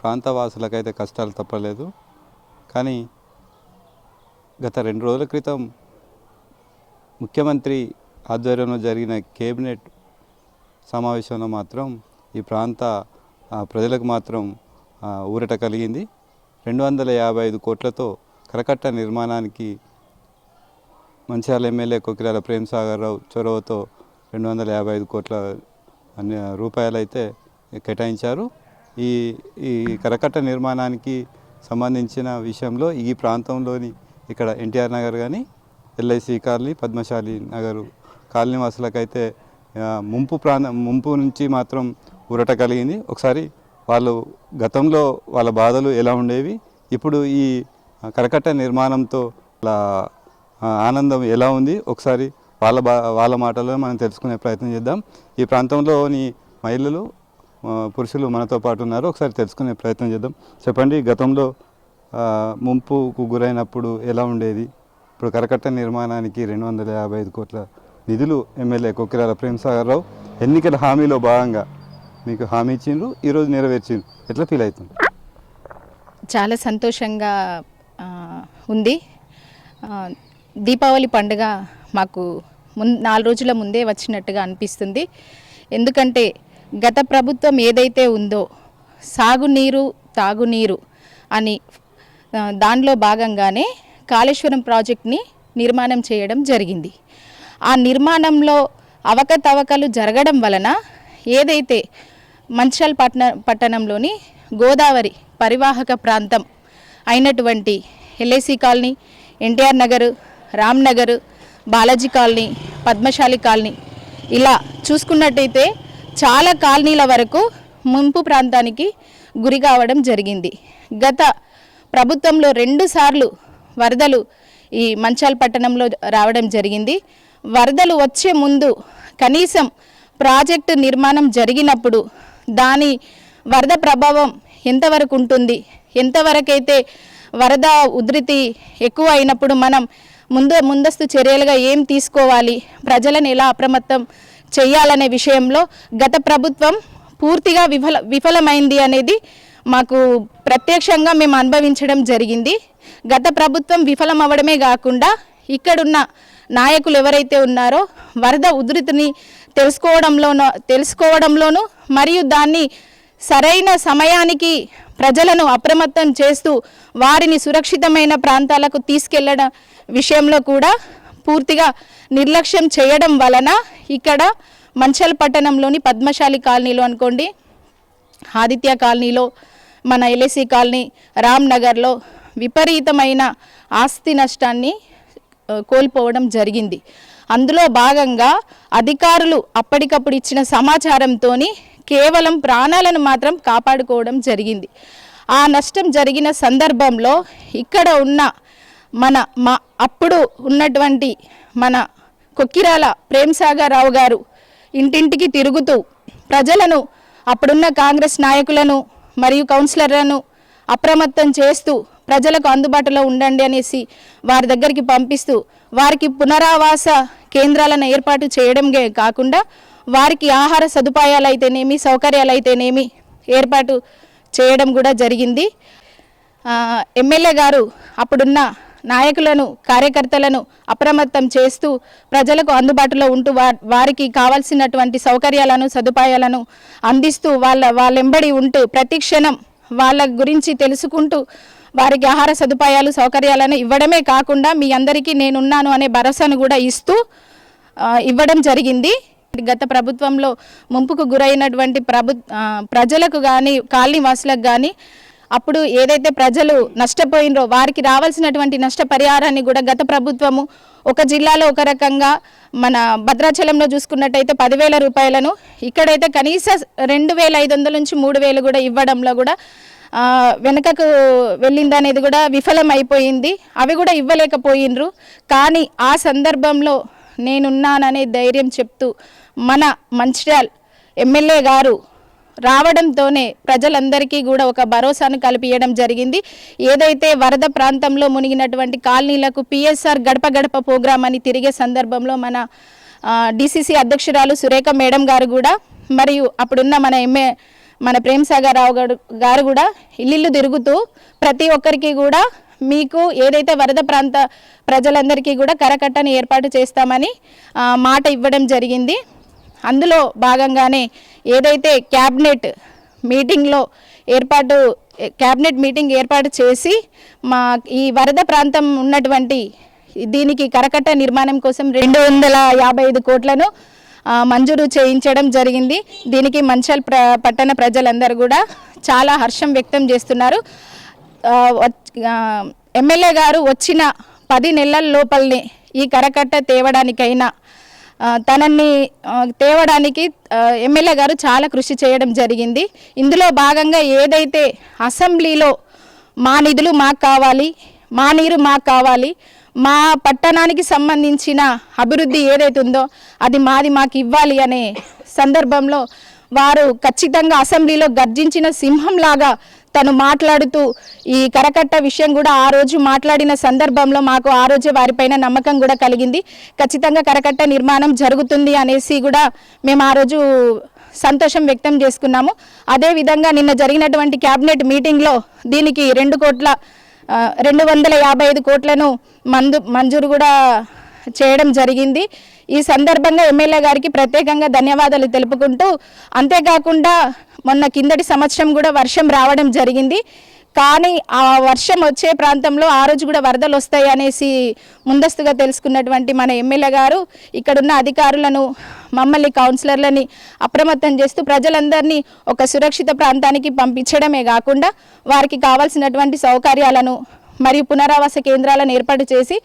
ప్రాంత వాసులకైతే కష్టాలు తప్పలేదు. కానీ గత రెండు రోజుల క్రితం ముఖ్యమంత్రి ఆధ్వర్యంలో జరిగిన కేబినెట్ సమావేశంలో మాత్రం ఈ ప్రాంత ప్రజలకు మాత్రం ఊరట కలిగింది. రెండు వందల యాభై ఐదు కోట్లతో కరకట్ట నిర్మాణానికి మంచిర్యాల ఎమ్మెల్యే కొకిరాల ప్రేమ్ సాగర్ రావు చొరవతో రెండు వందల యాభై ఐదు కోట్ల రూపాయలైతే రూపాయలు అయితే కేటాయించారు. ఈ ఈ కరకట్ట నిర్మాణానికి సంబంధించిన విషయంలో ఈ ప్రాంతంలోని ఇక్కడ ఎన్టీఆర్ నగర్ కానీ LIC colony Padmashali Nagar colony వాసులకైతే ముంపు ప్రాంత ముంపు నుంచి మాత్రం ఊరట కలిగింది. ఒకసారి వాళ్ళు గతంలో వాళ్ళ బాధలు ఎలా ఉండేవి ఇప్పుడు ఈ కరకట్ట నిర్మాణంతో వాళ్ళ ఆనందం ఎలా ఉంది ఒకసారి వాళ్ళ బా వాళ్ళ మాటల్లో మనం తెలుసుకునే ప్రయత్నం చేద్దాం. ఈ ప్రాంతంలోని మహిళలు పురుషులు మనతో పాటు ఉన్నారు. ఒకసారి తెలుసుకునే ప్రయత్నం చేద్దాం. చెప్పండి గతంలో ముంపుకు గురైనప్పుడు ఎలా ఉండేది? ఇప్పుడు కరకట్ట నిర్మాణానికి రెండు వందల యాభై ఐదు కోట్ల నిధులు ఎమ్మెల్యే కొక్కిరాల ప్రేమసాగర్ రావు ఎన్నికల హామీలో భాగంగా మీకు హామీ ఇచ్చిండ్రు ఈరోజు నెరవేర్చిండ్రు. ఎట్లా ఫీల్ అవుతుంది? చాలా సంతోషంగా ఉంది. దీపావళి పండుగ మాకు ముందు నాలుగు రోజుల ముందే వచ్చినట్టుగా అనిపిస్తుంది. ఎందుకంటే గత ప్రభుత్వం ఏదైతే ఉందో సాగునీరు తాగునీరు అని దానిలో భాగంగానే కాళేశ్వరం ప్రాజెక్ట్ని నిర్మాణం చేయడం జరిగింది. ఆ నిర్మాణంలో అవకతవకలు జరగడం వలన ఏదైతే మంచిర్యాల పట్న పట్టణంలోని గోదావరి పరివాహక ప్రాంతం అయినటువంటి LIC colony NTR Nagar Ram Nagar Balaji colony Padmashali colony ఇలా చూసుకున్నట్టయితే చాలా కాలనీల వరకు ముంపు ప్రాంతానికి గురి కావడం జరిగింది. గత ప్రభుత్వంలో రెండుసార్లు వరదలు ఈ మంచాల్ పట్టణంలో రావడం జరిగింది. వరదలు వచ్చే ముందు కనీసం ప్రాజెక్టు నిర్మాణం జరిగినప్పుడు దాని వరద ప్రభావం ఎంతవరకు ఉంటుంది? ఎంతవరకైతే వరద ఉధృతి ఎక్కువ అయినప్పుడు మనం ముందు ముందస్తు చర్యలుగా ఏం తీసుకోవాలి? ప్రజలను ఎలా అప్రమత్తం చేయాలనే విషయంలో గత ప్రభుత్వం పూర్తిగా విఫల విఫలమైంది అనేది మాకు ప్రత్యక్షంగా మేము అనుభవించడం జరిగింది. గత ప్రభుత్వం విఫలం అవడమే కాకుండా ఇక్కడున్న నాయకులు ఎవరైతే ఉన్నారో వరద ఉధృతిని తెలుసుకోవడంలోనో తెలుసుకోవడంలోనూ మరియు దాన్ని సరైన సమయానికి ప్రజలను అప్రమత్తం చేస్తూ వారిని సురక్షితమైన ప్రాంతాలకు తీసుకెళ్ళడం విషయంలో కూడా పూర్తిగా నిర్లక్ష్యం చేయడం వలన ఇక్కడ మంచల్ పట్టణంలోని పద్మశాలి కాలనీలో అనుకోండి ఆదిత్య కాలనీలో మన ఎల్ఐసి కాలనీ రామ్ నగర్లో విపరీతమైన ఆస్తి నష్టాన్ని కోల్పోవడం జరిగింది. అందులో భాగంగా అధికారులు అప్పటికప్పుడు ఇచ్చిన సమాచారంతో కేవలం ప్రాణాలను మాత్రం కాపాడుకోవడం జరిగింది. ఆ నష్టం జరిగిన సందర్భంలో ఇక్కడ ఉన్న మన మా అప్పుడు ఉన్నటువంటి మన కొక్కిరాల ప్రేమ్సాగర్ రావు గారు ఇంటింటికి తిరుగుతూ ప్రజలను అప్పుడున్న కాంగ్రెస్ నాయకులను మరియు కౌన్సిలర్లను అప్రమత్తం చేస్తూ ప్రజలకు అందుబాటులో ఉండండి అనేసి వారి దగ్గరికి పంపిస్తూ వారికి పునరావాస కేంద్రాలను ఏర్పాటు చేయడమే కాకుండా వారికి ఆహార సదుపాయాలు అయితేనేమి సౌకర్యాలు అయితేనేమి ఏర్పాటు చేయడం కూడా జరిగింది. ఎమ్మెల్యే గారు అప్పుడున్న నాయకులను కార్యకర్తలను అప్రమత్తం చేస్తూ ప్రజలకు అందుబాటులో ఉంటూ వా వారికి కావాల్సినటువంటి సౌకర్యాలను సదుపాయాలను అందిస్తూ వాళ్ళ వాళ్ళెంబడి ఉంటూ ప్రతి క్షణం వాళ్ళ గురించి తెలుసుకుంటూ వారికి ఆహార సదుపాయాలు సౌకర్యాలను ఇవ్వడమే కాకుండా మీ అందరికీ నేనున్నాను అనే భరోసాను కూడా ఇస్తూ ఇవ్వడం జరిగింది. గత ప్రభుత్వంలో ముంపుకు గురైనటువంటి ప్రభు ప్రజలకు కానీ కాలనీవాసులకు కానీ అప్పుడు ఏదైతే ప్రజలు నష్టపోయినరో వారికి రావాల్సినటువంటి నష్టపరిహారాన్ని కూడా గత ప్రభుత్వము ఒక జిల్లాలో ఒక రకంగా మన భద్రాచలంలో చూసుకున్నట్టయితే పదివేల రూపాయలను ఇక్కడైతే కనీస రెండు వేల ఐదు వందల నుంచి మూడు వేలు కూడా ఇవ్వడంలో కూడా వెనుకకు వెళ్ళిందనేది కూడా విఫలం అయిపోయింది అవి కూడా ఇవ్వలేకపోయినరు. కానీ ఆ సందర్భంలో నేనున్నాననే ధైర్యం చెప్తూ మన మంచిర్యాల్ ఎమ్మెల్యే గారు రావడంతోనే ప్రజలందరికీ కూడా ఒక భరోసాను కల్పించడం జరిగింది. ఏదైతే వరద ప్రాంతంలో మునిగినటువంటి కాలనీలకు పిఎస్ఆర్ గడప గడప ప్రోగ్రాం అని తిరిగే సందర్భంలో మన డిసిసి అధ్యక్షురాలు సురేఖ మేడం గారు కూడా మరియు అప్పుడున్న మన ఎంఏ మన ప్రేమ్ సాగర్ రావు గారు గారు కూడా ఇల్లు తిరుగుతూ ప్రతి ఒక్కరికి కూడా మీకు ఏదైతే వరద ప్రాంత ప్రజలందరికీ కూడా కరకట్టని ఏర్పాటు చేస్తామని మాట ఇవ్వడం జరిగింది. అందులో భాగంగానే ఏదైతే క్యాబినెట్ మీటింగ్లో ఏర్పాటు క్యాబినెట్ మీటింగ్ ఏర్పాటు చేసి మా ఈ వరద ప్రాంతం ఉన్నటువంటి దీనికి కరకట్ట నిర్మాణం కోసం రెండు వందల యాభై ఐదు కోట్లను మంజూరు చేయించడం జరిగింది. దీనికి మంచాల్ ప్ర పట్టణ ప్రజలందరూ కూడా చాలా హర్షం వ్యక్తం చేస్తున్నారు. ఎమ్మెల్యే గారు వచ్చిన పది నెలల లోపలనే ఈ కరకట్ట తేవడానికైనా తనని తేవడానికి ఎమ్మెల్యే గారు చాలా కృషి చేయడం జరిగింది. ఇందులో భాగంగా ఏదైతే అసెంబ్లీలో మా నిధులు మాకు కావాలి మా నీరు మాకు కావాలి మా పట్టణానికి సంబంధించిన అభివృద్ధి ఏదైతే ఉందో అది మాది మాకు ఇవ్వాలి అనే సందర్భంలో వారు ఖచ్చితంగా అసెంబ్లీలో గర్జించిన సింహంలాగా తను మాట్లాడుతూ ఈ కరకట్ట విషయం కూడా ఆ రోజు మాట్లాడిన సందర్భంలో మాకు ఆ రోజే వారిపైన నమ్మకం కూడా కలిగింది. ఖచ్చితంగా కరకట్ట నిర్మాణం జరుగుతుంది అనేసి కూడా మేము ఆ రోజు సంతోషం వ్యక్తం చేసుకున్నాము. అదేవిధంగా నిన్న జరిగినటువంటి క్యాబినెట్ మీటింగ్లో దీనికి రెండు కోట్ల రెండు వందల యాభై ఐదు కోట్లను మందు మంజూరు కూడా చేయడం జరిగింది. ఈ సందర్భంగా ఎమ్మెల్యే గారికి ప్రత్యేకంగా ధన్యవాదాలు తెలుపుకుంటూ అంతేకాకుండా మొన్న కిందటి సంవత్సరం కూడా వర్షం రావడం జరిగింది. కానీ ఆ వర్షం వచ్చే ప్రాంతంలో ఆ రోజు కూడా వరదలు వస్తాయి అనేసి ముందస్తుగా తెలుసుకున్నటువంటి మన ఎమ్మెల్యే గారు ఇక్కడున్న అధికారులను మమ్మల్ని కౌన్సిలర్లని అప్రమత్తం చేస్తూ ప్రజలందరినీ ఒక సురక్షిత ప్రాంతానికి పంపించడమే కాకుండా వారికి కావాల్సినటువంటి సౌకర్యాలను మరియు పునరావాస కేంద్రాలను ఏర్పాటు చేసి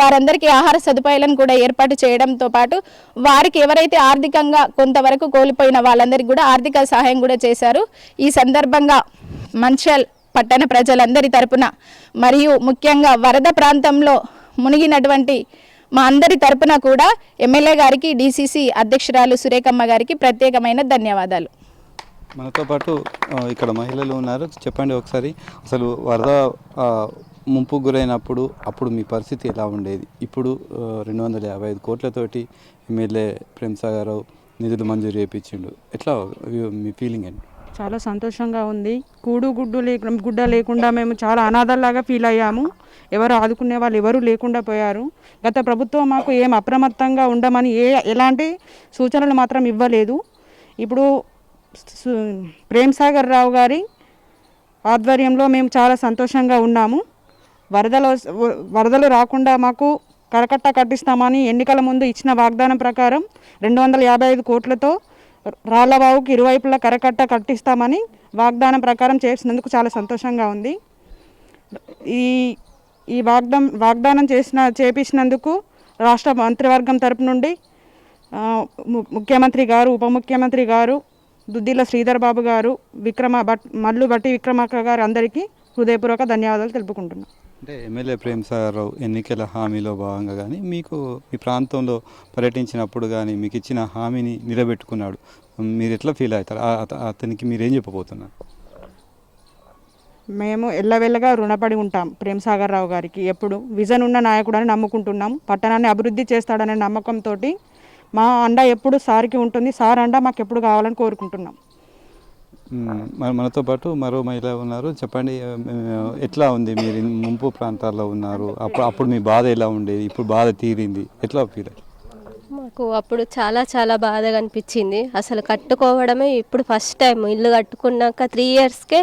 వారందరికీ ఆహార సదుపాయాలను కూడా ఏర్పాటు చేయడంతో పాటు వారికి ఎవరైతే ఆర్థికంగా కొంతవరకు కోల్పోయిన వాళ్ళందరికీ కూడా ఆర్థిక సహాయం కూడా చేశారు. ఈ సందర్భంగా మంచల్ పట్టణ ప్రజలందరి తరపున మరియు ముఖ్యంగా వరద ప్రాంతంలో మునిగినటువంటి మా అందరి తరపున కూడా ఎమ్మెల్యే గారికి డీసీసీ అధ్యక్షురాలు సురేఖమ్మ గారికి ప్రత్యేకమైన ధన్యవాదాలు. మనతో పాటు ఇక్కడ మహిళలు ఉన్నారు. చెప్పండి ఒకసారి. అసలు వరద ముంపు గురైనప్పుడు అప్పుడు మీ పరిస్థితి ఎలా ఉండేది? ఇప్పుడు రెండు వందల యాభై ఐదు కోట్లతోటి ఎమ్మెల్యే ప్రేమ్ సాగర్ రావు నిధులు మంజూరు చేయించిండు ఎట్లా మీ ఫీలింగ్ అండి చాలా సంతోషంగా ఉంది. కూడు గుడ్డు లేకుండా గుడ్డ లేకుండా మేము చాలా అనాథల్లాగా ఫీల్ అయ్యాము. ఎవరు ఆదుకునే వాళ్ళు ఎవరు లేకుండా పోయారు. గత ప్రభుత్వం మాకు ఏం అప్రమత్తంగా ఉండమని ఏ ఎలాంటి సూచనలు మాత్రం ఇవ్వలేదు. ఇప్పుడు ప్రేమ్ సాగర్ రావు గారి ఆధ్వర్యంలో మేము చాలా సంతోషంగా ఉన్నాము. వరదలు వరదలు రాకుండా మాకు కరకట్ట కట్టిస్తామని ఎన్నికల ముందు ఇచ్చిన వాగ్దానం ప్రకారం రెండు వందల యాభై ఐదు కోట్లతో రాళ్ళబావుకి ఇరువైపులా కరకట్ట కట్టిస్తామని వాగ్దానం ప్రకారం చేసినందుకు చాలా సంతోషంగా ఉంది. ఈ ఈ వాగ్దానం వాగ్దానం చేసిన చేపించినందుకు రాష్ట్ర మంత్రివర్గం తరపు నుండి ము- ముఖ్యమంత్రి గారు ఉప ముఖ్యమంత్రి గారు దుద్దిల శ్రీధర్ బాబు గారు విక్రమ భట్ మల్లు బట్టి విక్రమార్క గారు అందరికీ హృదయపూర్వక ధన్యవాదాలు తెలుపుకుంటున్నాను అంటే ఎమ్మెల్యే ప్రేమ్ సాగర్ రావు ఎన్నికల హామీలో భాగంగా కానీ మీకు మీ ప్రాంతంలో పర్యటించినప్పుడు కానీ మీకు ఇచ్చిన హామీని నిలబెట్టుకున్నాడు. మీరు ఎట్లా ఫీల్ అవుతారు? అత- అతనికి మీరేం చెప్పబోతున్నారు? మేము ఎల్లవెల్లగా రుణపడి ఉంటాం ప్రేమ్ సాగర్ రావు గారికి. ఎప్పుడు విజన్ ఉన్న నాయకుడు అని నమ్ముకుంటున్నాం. పట్టణాన్ని అభివృద్ధి చేస్తాడనే నమ్మకంతో మా అండ ఎప్పుడు సార్కి ఉంటుంది. సార్ అండ మాకు ఎప్పుడు కావాలని కోరుకుంటున్నాం. మనతో పాటు మరో మహిళ ఉన్నారు. చెప్పండి ఎట్లా ఉంది మీరు ముంపు ప్రాంతాల్లో ఉన్నారు? అప్పుడు అప్పుడు మీ బాధ ఎలా ఉండేది? ఇప్పుడు బాధ తీరింది. ఎట్లా ఫీల్ మాకు అప్పుడు చాలా చాలా బాధగా అనిపించింది. అసలు కట్టుకోవడమే ఇప్పుడు ఫస్ట్ టైం. ఇల్లు కట్టుకున్నాక త్రీ ఇయర్స్కే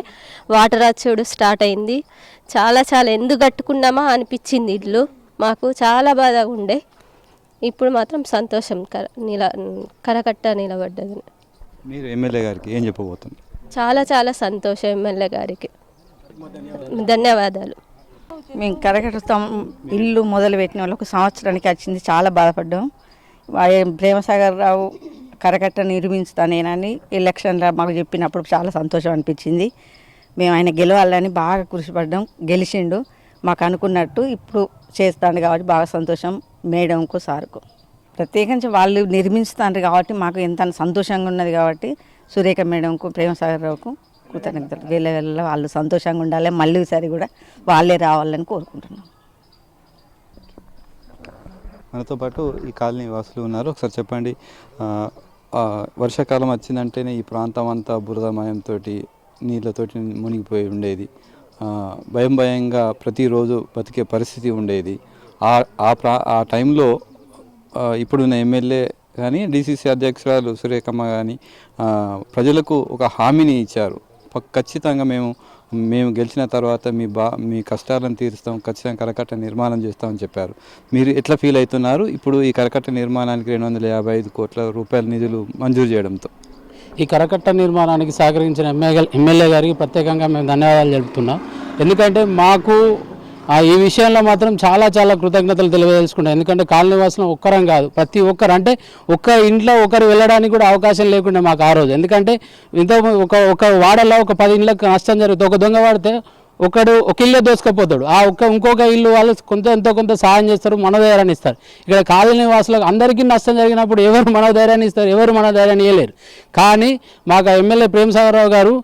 వాటర్ వచ్చుడు స్టార్ట్ అయింది. చాలా చాలా ఎందుకు కట్టుకున్నామా అనిపించింది ఇల్లు. మాకు చాలా బాధగా ఉండే. ఇప్పుడు మాత్రం సంతోషం. కర నిల కరకట్ట నిలబడ్డది. మీరు ఎమ్మెల్యే గారికి ఏం చెప్పబోతున్నారు? చాలా చాలా సంతోషం ఎమ్మెల్యే గారికి. ధన్యవాదాలు. మేము కరకట్టం ఇల్లు మొదలు పెట్టిన వాళ్ళు ఒక సంవత్సరానికి వచ్చింది చాలా బాధపడ్డాం. ప్రేమసాగర్ రావు కరకట్ట నిర్మించుతానేనని ఎలక్షన్లో మాకు చెప్పినప్పుడు చాలా సంతోషం అనిపించింది. మేము ఆయన గెలవాలని బాగా కృషిపడ్డాం గెలిచిండు. మాకు అనుకున్నట్టు ఇప్పుడు చేస్తాడు కాబట్టి బాగా సంతోషం మేడంకు సార్కు. ప్రత్యేకించి వాళ్ళు నిర్మించుతారు కాబట్టి మాకు ఎంత సంతోషంగా ఉన్నది కాబట్టి సురేఖ మేడంకు ప్రేమసాగర్ రావుకు కృతజ్ఞతలు. వేల వేళ వాళ్ళు సంతోషంగా ఉండాలి మళ్ళీ ఒకసారి కూడా వాళ్ళే రావాలని కోరుకుంటున్నాం. మనతో పాటు ఈ కాలనీ వాసులు ఉన్నారు. ఒకసారి చెప్పండి వర్షాకాలం వచ్చిందంటేనే ఈ ప్రాంతం అంతా బురదమయంతో నీళ్ళతోటి మునిగిపోయి ఉండేది. భయం భయంగా ప్రతిరోజు బతికే పరిస్థితి ఉండేది. ఆ ఆ ప్రా ఆ టైంలో ఇప్పుడున్న ఎమ్మెల్యే కానీ డీసీసీ అధ్యక్షురాలు సురేఖమ్మ కానీ ప్రజలకు ఒక హామీని ఇచ్చారు. ఖచ్చితంగా మేము మేము గెలిచిన తర్వాత మీ బా మీ కష్టాలను తీరుస్తాం ఖచ్చితంగా కరకట్ట నిర్మాణం చేస్తామని చెప్పారు. మీరు ఎట్లా ఫీల్ అవుతున్నారు? ఇప్పుడు ఈ కరకట్ట నిర్మాణానికి రెండు వందల యాభై ఐదు కోట్ల రూపాయల నిధులు మంజూరు చేయడంతో. ఈ కరకట్ట నిర్మాణానికి సహకరించిన ఎమ్మెల్యే ఎమ్మెల్యే గారికి ప్రత్యేకంగా మేము ధన్యవాదాలు తెలుపుతున్నాం. ఎందుకంటే మాకు ఈ విషయంలో మాత్రం చాలా చాలా కృతజ్ఞతలు తెలియజేసుకుంటాం ఎందుకంటే కాలనీవాసులు ఒక్కరం కాదు ప్రతి ఒక్కరు అంటే ఒక్క ఇంట్లో ఒకరు వెళ్ళడానికి కూడా అవకాశం లేకుండా మాకు ఆ రోజు. ఎందుకంటే ఇంత ఒక ఒక వాడలో ఒక పది ఇళ్ళకి నష్టం జరుగుతుంది ఒక దొంగ వాడితే ఒకడు ఒక ఇల్లు దోసుకపోతాడు. ఆ ఒక్క ఇంకొక ఇల్లు వాళ్ళు కొంత ఎంతో కొంత సహాయం చేస్తారు మనోధైర్యాన్ని ఇస్తారు. ఇక్కడ కాలనీ వాసులకు అందరికీ నష్టం జరిగినప్పుడు ఎవరు మనోధైర్యాన్ని ఇస్తారు? ఎవరు మనోధైర్యాన్ని ఇవ్వలేరు కానీ మాకు ఎమ్మెల్యే ప్రేమసాగరరావు గారు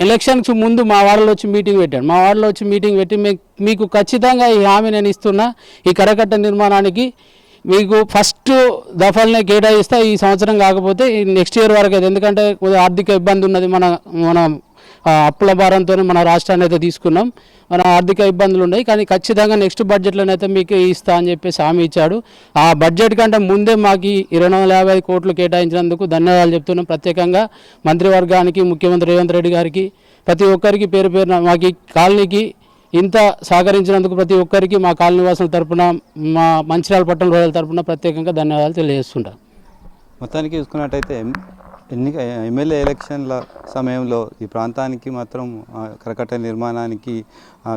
ఎలక్షన్కి ముందు మా వార్డులో వచ్చి మీటింగ్ పెట్టాడు. మా వార్డులో వచ్చి మీటింగ్ పెట్టి మీ- మీకు ఖచ్చితంగా ఈ హామీ నేను ఇస్తున్నా. ఈ కరకట్ట నిర్మాణానికి మీకు ఫస్ట్ దఫాలనే కేటాయిస్తా. ఈ సంవత్సరం కాకపోతే నెక్స్ట్ ఇయర్ వరకు అయితే. ఎందుకంటే ఆర్థిక ఇబ్బంది ఉన్నది మన మన అప్పుల భారంతో మన రాష్ట్రాన్ని అయితే తీసుకున్నాం. మన ఆర్థిక ఇబ్బందులు ఉన్నాయి కానీ ఖచ్చితంగా నెక్స్ట్ బడ్జెట్లోనైతే మీకు ఇస్తా అని చెప్పేసి హామీ ఇచ్చాడు. ఆ బడ్జెట్ కంటే ముందే మాకు ఇరవై వందల యాభై కోట్లు కేటాయించినందుకు ధన్యవాదాలు చెప్తున్నాం. ప్రత్యేకంగా మంత్రివర్గానికి ముఖ్యమంత్రి రేవంత్ రెడ్డి గారికి ప్రతి ఒక్కరికి పేరు పేరున మాకు కాలనీకి ఇంత సహకరించినందుకు ప్రతి ఒక్కరికి మా కాలనీ వాసుల తరపున మా మంచిర్యాల పట్టణ ప్రజల తరపున ప్రత్యేకంగా ధన్యవాదాలు తెలియజేస్తుంటాను మొత్తానికి చూసుకున్నట్టయితే ఎన్నిక ఎమ్మెల్యే ఎలక్షన్ల సమయంలో ఈ ప్రాంతానికి మాత్రం కరకట్ట నిర్మాణానికి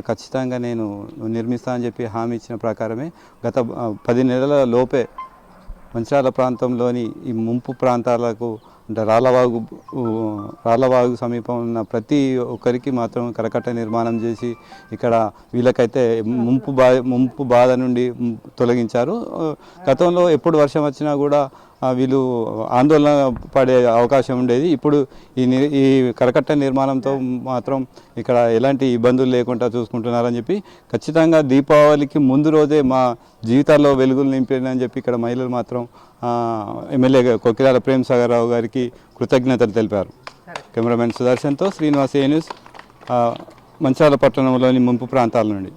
ఖచ్చితంగా నేను నిర్మిస్తా అని చెప్పి హామీ ఇచ్చిన ప్రకారమే గత పది నెలల లోపే మంచిర్యాల ప్రాంతంలోని ఈ ముంపు ప్రాంతాలకు అంటే రాళ్ళవాగు రాళ్ళవాగు సమీపం ఉన్న ప్రతి ఒక్కరికి మాత్రం కరకట్ట నిర్మాణం చేసి ఇక్కడ వీళ్ళకైతే ముంపు బా ముంపు బాధ నుండి తొలగించారు. గతంలో ఎప్పుడు వర్షం వచ్చినా కూడా వీళ్ళు ఆందోళన పడే అవకాశం ఉండేది. ఇప్పుడు ఈ ఈ కరకట్ట నిర్మాణంతో మాత్రం ఇక్కడ ఎలాంటి ఇబ్బందులు లేకుండా చూసుకుంటున్నారని చెప్పి ఖచ్చితంగా దీపావళికి ముందు రోజే మా జీవితాల్లో వెలుగులు నింపారని చెప్పి ఇక్కడ మహిళలు మాత్రం ఎమ్మెల్యే కొక్కిరాల ప్రేమ్ సాగర్ రావు గారికి కృతజ్ఞతలు తెలిపారు. కెమెరామెన్ సుదర్శన్తో శ్రీనివాస్ ఏ న్యూస్ మంచాల పట్టణంలోని ముంపు ప్రాంతాల నుండి.